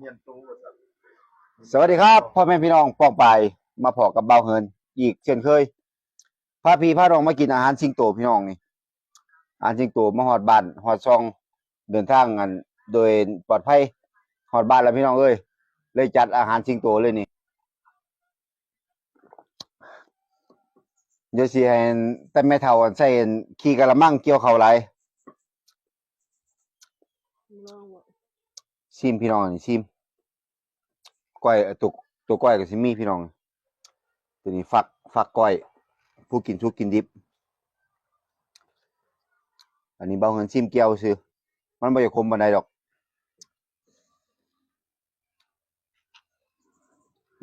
เฮียนตู้ว่าซั่นสวัสดีครับพ่อแม่พี่น้องปองไปายมาพอกับเบาเฮินอีกเช่นเคยพาพี่พาน้องมากินอาหารสิงโตพี่น้องนี่อาหารสิงโตมาฮอดบ้านฮอดช่องเดินทางกันโดยปลอดภัยฮอดบ้านแล้วพี่น้องเอ้ยเลยจัดอาหารสิงโตเลยนี่เดี๋ยวสิให้แต่แม่เฒ่าใส่ขี้กะละมังเกี่ยวข้าวหลาย ลองว่าซิมพี่น้องนี่ซิมก้อยตัวตัวก้อยก็สิมี่พี่น้องตัวนี้ฟักฟักก้อย ผู้กินทุกกินดิบ อันนี้เบาเงินซิมเกียวซื้อมันบ่อยากคมบันไดดอก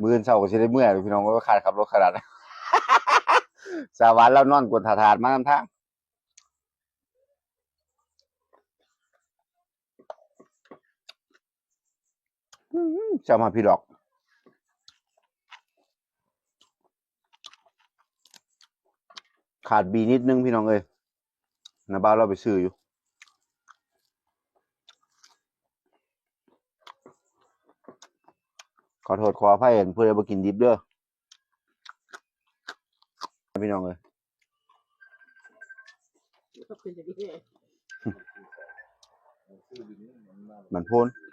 มืออนเช้าก็สิได้เมื่อยพี่น้องว่าขาดขับรถขนาดนั้นสาวันแล้วนอนกวนถาดมานำทาง อื้อหือ จะมาพี่ดอกขาดบีนิดนึงพี่น้องเอ้ยนะบ้าวเราไปซื้ออยู่ ขอโทษขออภัยเห็นเพื่อนมากินดิบเด้อพี่น้องเอ้ยก็เป็นอย่างนี้ซื้อดินมันมามันโพ้นเ